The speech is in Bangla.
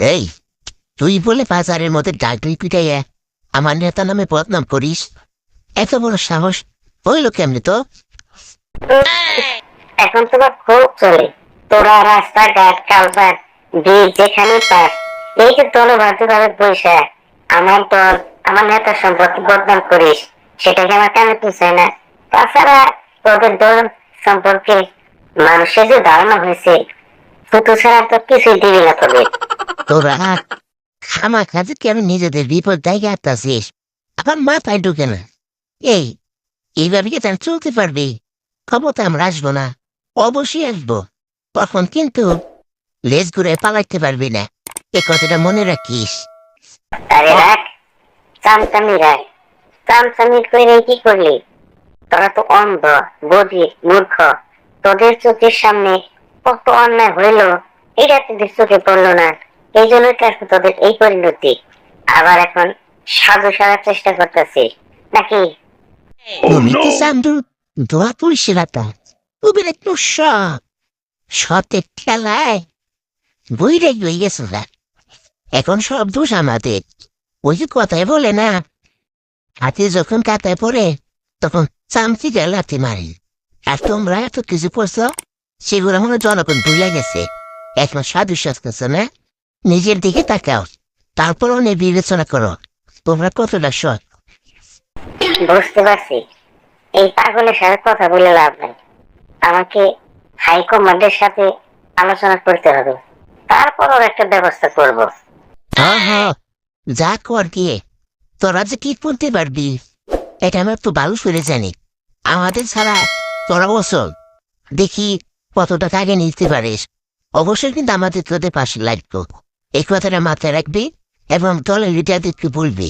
এই, তুই বলে বাজারের মধ্যে ডাকলি পিটাইয়া। আমার নেতা নামে বদনাম করিস। এত বড় সাহস, হইল কেমনি তো? এখন তোমার খুব চলে। তোরা রাস্তাঘাট কালভার্ট ব্রিজ যেখানে পাস, এই যে দলবদ্ধ ভাবে বসে, আমার দল, আমার নেতা সম্পর্কে বদনাম করিস সেটাকে আমার কানে পুষায় না? তাছাড়া তোদের দল সম্পর্কে মানুষের যে ধারণা হয়েছে ছাড়া তো কিছুই দিবি না তোরা খামা খাজে কেন নিজেদের বিপদ আসতেছিস আবার মাথায় ঢুকে না। এই এইভাবে কি তার চলতে পারবি? ক্ষমতা আমরা আসব না অবশ্যই আসব। তখন কিন্তু লেজ ঘুরে পালাইতে পারবি না। এ কথাটা মনে রাখিস। আরে রাখ চামচামি রাখ। চামচামি করে কি করলি? তোরা তো অন্ধ বধির মূর্খ। তোদের চোখের সামনে কত অন্যায় হইল এটা তোদের চোখে পড়ল না। এই জন্য তো তোদের এই পরিণতি। আবার এখন সাধু সারার চেষ্টা করতেছিস নাকি? দোয়া একটু গেছে এখন সব দোষ আমাদের। ওই যে কথায় বলে না হাতে যখন কাতায় পড়ে তখন চামচি গেল লাথি মারি। আর তোমরা এত কিছু পড়ছ? সেগুলো জনগণ ভুলে গেছে এখন সাধু সাজতেছে নিজের দিকে তাকাও তারপর অনেক বিবেচনা করো তোমরা কতটা সৎ বুঝতে পারছি এই পাগলের সাথে কথা বলে লাভ নাই আমাকে হাইকমান্ডের সাথে আলোচনা করতে হবে তারপর ওর একটা ব্যবস্থা করব হ্যাঁ হ্যাঁ যা কর গিয়ে তোরা যে কি করতে পারবি এটা আমি একটু ভালো করে জানি আমাদের ছাড়া তোরা ওসল দেখি কতটা তাকে নিতে পারিস? অবশ্যই কিন্তু আমাদের তোদের পাশে লাগতো এই কথাটা মাথায় রাখবি এবং দলের লিডারদেরকে বলবি